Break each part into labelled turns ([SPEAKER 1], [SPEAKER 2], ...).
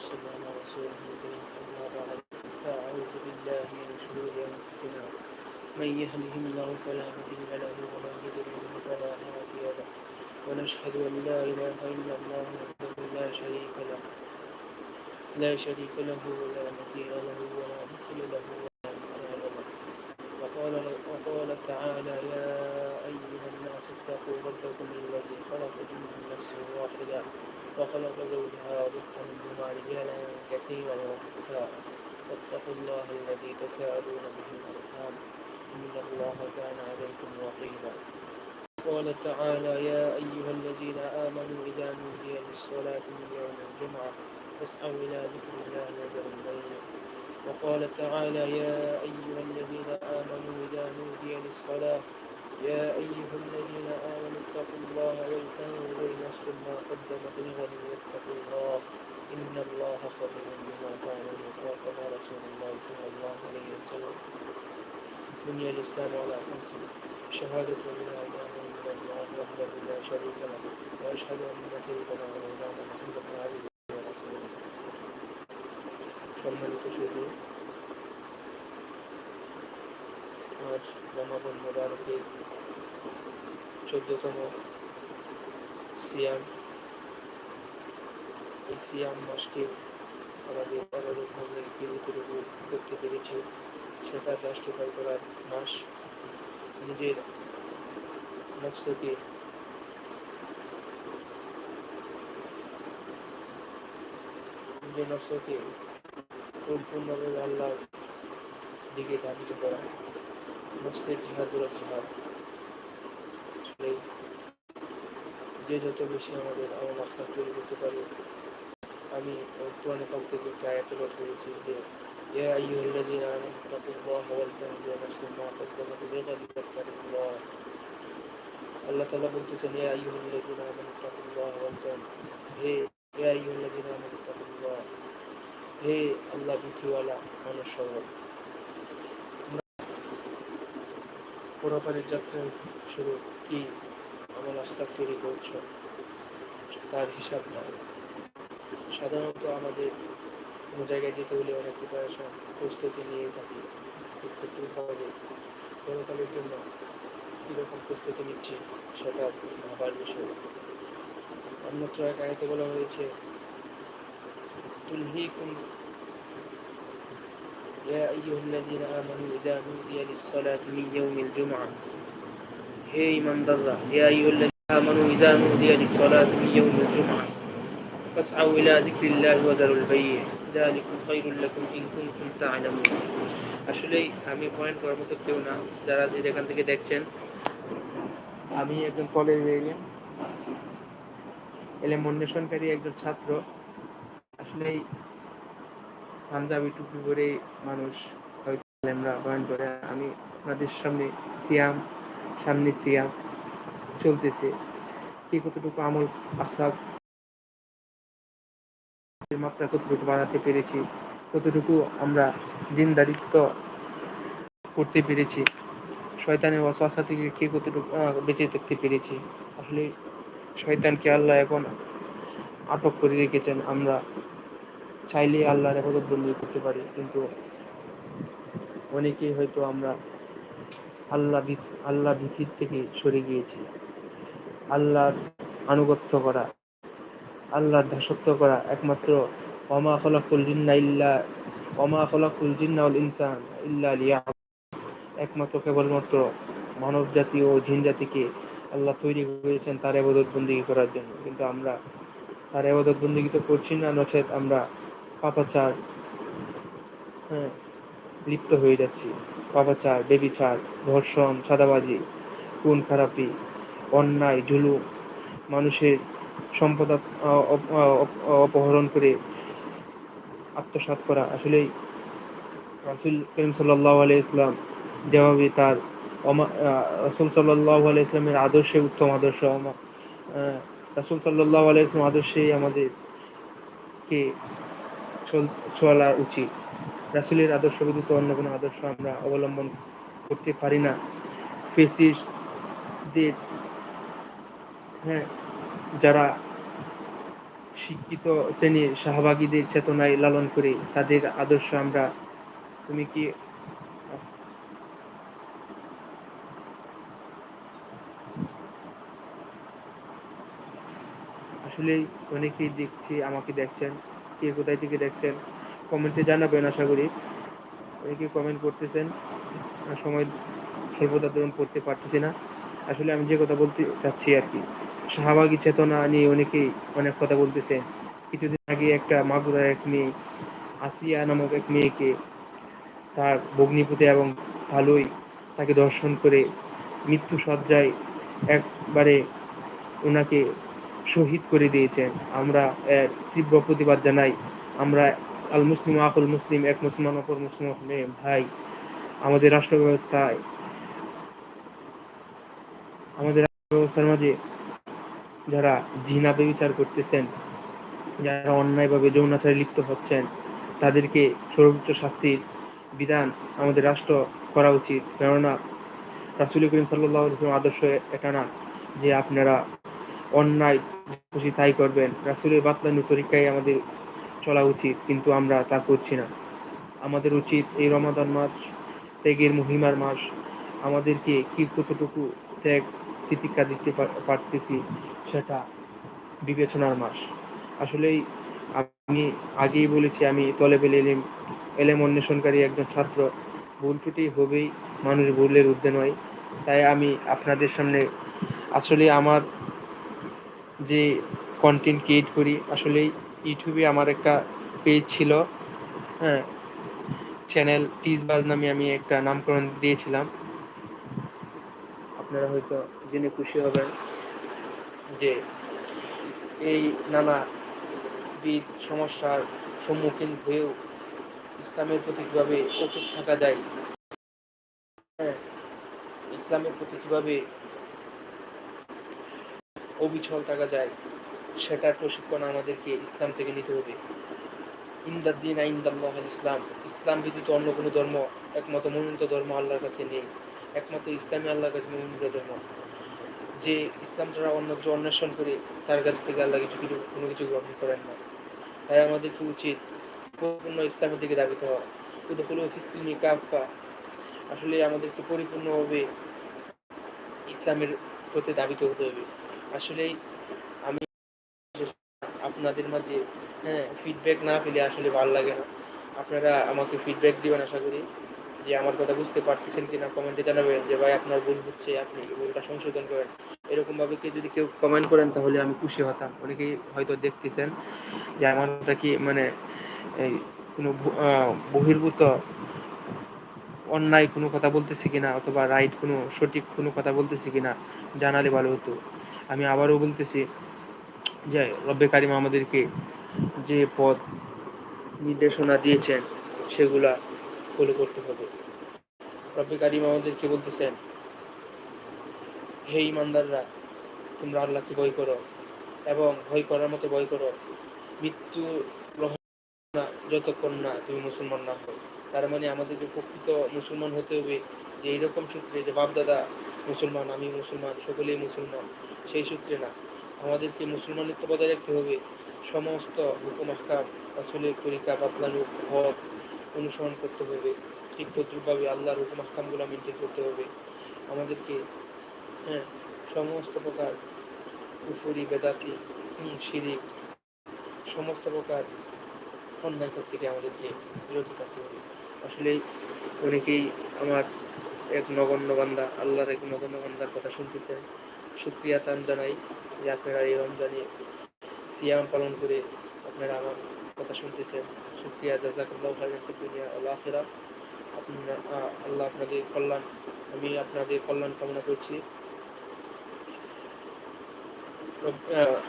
[SPEAKER 1] وصلى على رسوله الكريم. أما بعد فأعوذ بالله من شرور أنفسنا. من يهده الله فلا مضل له ومن يضلل فلا هادي له. ونشهد أن لا إله إلا الله وحده لا شريك له. لا شريك له ولا مثيل له ولا مثل له ولا مثال له. وقال وقال تعالى يا أيها الناس اتقوا ربكم الذي خلقكم من نفس واحدة وخلق زوجها وبث منهما رجالا كثيرا ونساء. واتقوا الله الذي تساءلون به الأرحام إن الله كان عليكم رقيبا. قال تعالى يا أيها الذين آمنوا إذا نودي للصلاة من يوم الجمعة فاسعوا إلى ذكر الله وذروا البيع وقال تعالى يا أيها الذين آمنوا إذا نودي للصلاة يا أيها الذين آمنوا اتقوا الله ولتنظر نفس ما قدمت لغد واتقوا الله. إن الله خبير بما تعملون. وقال رسول الله صلى الله عليه وسلم بني الإسلام على خمس شهادة من أعلام من الله وحده لا شريك له. وأشهد أن سيدنا ومولانا محمدا عبده ورسوله. সম্মানিত সুযোগ আজ রমাদান মোবারকের চোদ্দতম সিয়াম। এই সিয়াম মাসকে আমাদের আবাদত মধ্যে কতটুকু করতে পেরেছি। সেটা জাস্টিফাই করার মাস। নিজের নফসকে নিজের নফসকে পরিপূর্ণভাবে আল্লাহর দিকে ধাবিত করা। নফসের জিহাদ হলো জিহাদ আসলে যে যত বেশি আমাদের আমল আস্থা তৈরি করতে পারে আমি কোরআন পাক থেকে একটা আয়াত পাঠ করেছি যে يا أيها الذين آمنوا اتقوا الله ولتنظر نفس ما قدمت لغد واتقوا الله আল্লাহ তাআলা বলতেছেন ইয়া আইয়ুহাল্লাযীনা আমানু তাকুল্লাহ ওয়া হে ইয়া আইয়ুহাল্লাযীনা আমানু তাকুল্লাহ হে আল্লাহ ভীতিওয়ালা মানুষ সবাই পরপারের যাত্রায় শুরু কি? আমল আস্থা তৈরি করছ? তার হিসাব নাও সাধারণত আমাদের কোনো জায়গায় যেতে হলে অনেক প্রিপারেশন, প্রস্তুতি নিয়ে থাকি। কিন্তু হবে। পরকালের জন্য কীরকম প্রস্তুতি নিচ্ছি সেটা ভাবার বিষয়। অন্যত্র এক আয়তে বলা হয়েছে তুলহিকুম يا أيها الذين آمنوا إذا نودي للصلاة من يوم الجمعة হে ইমানদাররা يا أيها الذين آمنوا إذا نودي للصلاة من يوم الجمعة فاسعوا إلى ذكر الله وذروا البيع ذلكم خير لكم إن كنتم تعلمون আসলেই আমি পয়েন্ট করার মতো কেউ না যারা যেখান থেকে দেখছেন আমি একজন কলেজ এলিম এলেম অন্বেষণকারী একজন ছাত্র আসলেই পাঞ্জাবি টুপি পরে মানুষ হয়তো করে আমি আপনাদের সামনে সিয়াম সামনে সিয়াম চলতেছে। কি কতটুকু আমল আসলাক মাত্রা কতটুকু বাড়াতে পেরেছি, কতটুকু আমরা দিনদারিত্ব করতে পেরেছি, শয়তানের ওয়াসওয়াসা থেকে কে কতটুকু বেঁচে থাকতে পেরেছি। আসলে শয়তানকে আল্লাহ এখন আটক করে রেখেছেন আমরা। চাইলে আল্লাহর আবাদত বন্দি করতে পারি, কিন্তু অনেকেই হয়তো আমরা আল্লাহ আল্লাহ ভীতির থেকে সরে গিয়েছি। আল্লাহর আনুগত্য করা, আল্লাহর দাসত্ব করা একমাত্র অমা খলাকুল জিন্না ইল্লা অমা ইনসান ইল্লা লিয়া। একমাত্র কেবলমাত্র মানব জাতি ও জিন জাতিকে আল্লাহ তৈরি করেছেন তার আবাদত বন্দী করার জন্য। কিন্তু আমরা তার আবাদত বন্দী তো করছি না, নচেত আমরা পাপাচার। হ্যাঁ লিপ্ত হয়ে যাচ্ছি। পাপাচার, বেবিচার, ধর্ষণ, সাদাবাজি, খুন, খারাপি, অন্যায়, জুলুম, মানুষের সম্পদ অপহরণ করে আত্মসাত করা। আসলেই রাসুল করিম সাল্লাহ আলিয়া ইসলাম যেভাবে তার রসুল সাল্লাহ আলিয়া ইসলামের আদর্শে, উত্তম আদর্শ রাসুল সাল্লাহ আলিয়া ইসলাম আদর্শেই আমাদেরকে চলা উচিত। রাসুলের আদর্শ ব্যতীত অন্য কোনো আদর্শ আমরা অবলম্বন করতে পারি না। ফেসিসদের হ্যাঁ যারা শিক্ষিত শ্রেণির শাহবাগীদের চেতনায় লালন করি তাদের আদর্শ আমরা, তুমি কি আসলে অনেকেই দেখছি, আমাকে দেখছেন। কে কোথায় থেকে দেখছেন কমেন্টে জানাবেন আশা করি। অনেকে কমেন্ট করতেছেন সময় সর্বদা ধরুন করতে পারতেছি না। আসলে আমি যে কথা বলতে চাচ্ছি আর কি, শাহবাগী চেতনা নিয়ে অনেকেই অনেক কথা বলতেছে। কিছুদিন আগে একটা মাগুরার এক মেয়ে, আসিয়া নামক এক মেয়েকে তার ভগ্নিপতি এবং ভালোই তাকে দর্শন করে মৃত্যু সজ্জায় একবারে ওনাকে শহীদ করে দিয়েছেন। আমরা এর তীব্র প্রতিবাদ জানাই। আমরা আল মুসলিম আকুল মুসলিম এক মুসলমান, অপর মুসলিম ভাই, আমাদের রাষ্ট্র ব্যবস্থায় আমাদের ব্যবস্থার মাঝে যারা জিনা বিচার করতেছেন, যারা অন্যায়ভাবে যৌনাচারে লিপ্ত হচ্ছেন, তাদেরকে সর্বোচ্চ শাস্তির বিধান আমাদের রাষ্ট্র করা উচিত। কেননা, রাসুল করিম সাল্লাহ আদর্শ এটা না যে আপনারা অন্যায় খুশি তাই করবেন। রাসুলের বাতলানু তরিকায় আমাদের চলা উচিত, কিন্তু আমরা তা করছি না। আমাদের উচিত এই রমাদান মাস, ত্যাগের মহিমার মাস। আমাদেরকে কি কতটুকু ত্যাগ তিতিক্ষা দিতে পারতেছি সেটা বিবেচনার মাস। আসলেই আমি আগেই বলেছি, আমি তলেবেল এলিম, এলেম অন্বেষণকারী একজন ছাত্র। ভুল ত্রুটি হবেই মানুষ ভুলের ঊর্ধ্বে নয়। তাই আমি আপনাদের সামনে আসলে আমার যে কন্টেন্ট ক্রিয়েট করি আসলে ইউটিউবে আমার একটা পেজ ছিল। হ্যাঁ চ্যানেল টিজবাজ নামে আমি একটা নামকরণ দিয়েছিলাম। আপনারা হয়তো জেনে খুশি হবেন যে এই নানা বিদ সমস্যার সম্মুখীন হয়েও ইসলামের প্রতি কীভাবে অটুট থাকা যায় হ্যাঁ ইসলামের প্রতি কীভাবে অবিচল থাকা যায়, সেটার প্রশিক্ষণ আমাদেরকে ইসলাম থেকে নিতে হবে। ইন্দাদ্দিন আইন্দাল্লাহ ইসলাম ইসলাম ব্যতীত অন্য কোনো ধর্ম একমাত্র মনোনীত ধর্ম আল্লাহর কাছে নেই, একমাত্র ইসলামী আল্লাহর কাছে মনোনীত ধর্ম। যে ইসলাম ছাড়া অন্য কিছু অন্বেষণ করে তার কাছ থেকে আল্লাহ কিছু কিছু, কোনো কিছু গ্রহণ করেন না। তাই আমাদেরকে উচিত পরিপূর্ণ ইসলামের দিকে দাবিতে হওয়া। উদফুল ফিসলিমি কাফা আসলে আমাদেরকে পরিপূর্ণভাবে ইসলামের প্রতি দাবিত হতে হবে। আসলেই আমি আপনাদের মাঝে হ্যাঁ ফিডব্যাক না পেলে আসলে ভালো লাগে না। আপনারা আমাকে ফিডব্যাক দিবেন আশা করি, যে আমার কথা বুঝতে পারতেছেন কিনা কমেন্টে জানাবেন, যে ভাই আপনার ভুল হচ্ছে, আপনি ভুলটা সংশোধন করেন। এরকম ভাবে কেউ যদি কেউ কমেন্ট করেন, তাহলে আমি খুশি হতাম। অনেকেই হয়তো দেখতেছেন যে আমার কথা কি মানে এই কোনো বহির্ভূত অন্যায় কোনো কথা বলতেছি কিনা, অথবা রাইট কোনো সঠিক কোনো কথা বলতেছি কিনা, জানালে ভালো হতো। আমি আবারও বলতেছি যে রব্বে কারিম আমাদেরকে যে পথ নির্দেশনা দিয়েছেন, সেগুলা ফলো করতে হবে। রব্বে কারিম আমাদেরকে বলতেছেন, হে ইমানদাররা তোমরা আল্লাহকে ভয় করো এবং ভয় করার মতো ভয় করো। মৃত্যু যতক্ষণ না তুমি মুসলমান না হও, তার মানে আমাদেরকে প্রকৃত মুসলমান হতে হবে। যে এইরকম সূত্রে যে বাপদাদা মুসলমান, আমি মুসলমান, সকলেই মুসলমান, সেই সূত্রে না। আমাদেরকে মুসলমানিত্ব বজায় রাখতে হবে। সমস্ত হুকুম, আহকাম আসলের তরিকা বাতলানো হক অনুসরণ করতে হবে। ঠিক তদ্রুপভাবে আল্লাহর হুকুম, আহকামগুলো মেনটেন করতে হবে। আমাদেরকে হ্যাঁ সমস্ত প্রকার কুফুরি, বেদাতি শিরিক, সমস্ত প্রকার অন্যায় কাছ থেকে আমাদেরকে বিরত থাকতে হবে। আসলেই অনেকেই আমার এক নগণ্য বান্দা আল্লাহর এক নগণ্য বান্দার কথা শুনতেছেন সুক্রিয়া তান জানাই যে আপনারা এই রমজানে সিয়াম পালন করে আপনারা আমার কথা শুনতেছেন সুক্রিয়া জাজাকুল্লাহ খাইরান দুনিয়া আল্লাহ আখেরা আপনারা আল্লাহ আপনাদের কল্যাণ আমি আপনাদের কল্যাণ কামনা করছি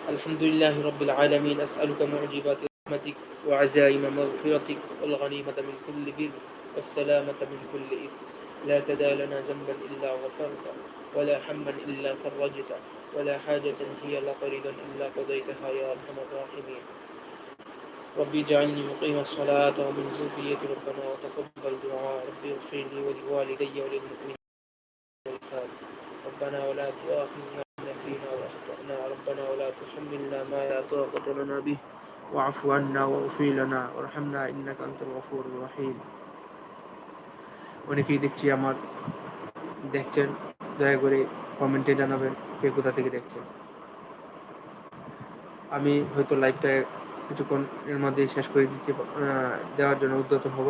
[SPEAKER 1] الحمد لله رب العالمين أسألك معجبات رحمتك وعزائم مغفرتك والغنيمة من كل بر والسلامة من كل إثم لا تدع لنا ذنبا إلا غفرته ولا حما إلا فرجته ولا حاجة هي رضا إلا قضيتها يا أرحم الراحمين. ربي اجعلني مقيم الصلاة ومن ذرية ربنا وتقبل دعاء ربي اغفر لي ولوالدي وللمؤمنين ربنا ولا تؤاخذنا نسينا وأخطأنا ربنا ولا تحملنا ما لا طاقة لنا به واعف عنا واغفر لنا وارحمنا إنك أنت الغفور الرحيم. অনেকেই দেখছি আমার, দেখছেন, দয়া করে কমেন্টে জানাবেন কে কোথা থেকে দেখছেন। আমি হয়তো লাইভটা কিছুক্ষণ এর মধ্যেই শেষ করে দিতে দেওয়ার জন্য উদ্যত হব।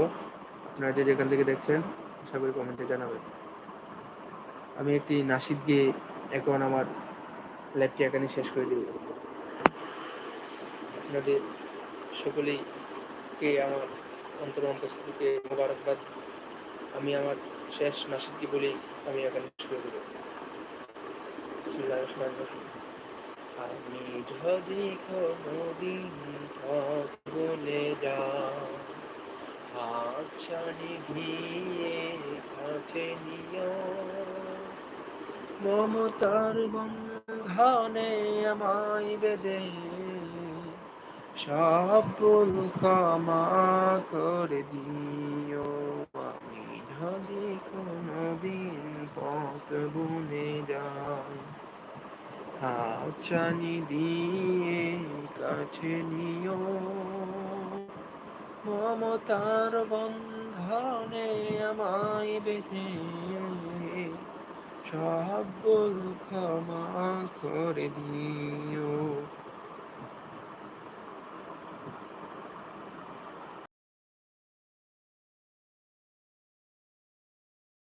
[SPEAKER 1] আপনারা যে যেখান থেকে দেখছেন, আশা করি কমেন্টে জানাবেন। আমি একটি নাসিদ গিয়ে এখন আমার লাইভটি এখানে শেষ করে দিব আপনাদের সকলেই কে আমার অন্তর অন্তঃস্থিতিকে মোবারকবাদ। আমি আমার শেষ নাসিদটি বলেই আমি এখানে শেষ করে দেব। আমি যদি কোনোদিন পথ বলে যাও হাত ছানি দিয়ে কাছে নিও। মমতার বন্ধনে আমায় বেদে সব ক্ষমা করে দিও। কোনোদিন পথ ভুলে যাই হাতছানি দিয়ে কাছে নিও মমতার বন্ধনে আমায় বেঁধে, সব ক্ষমা করে দিও।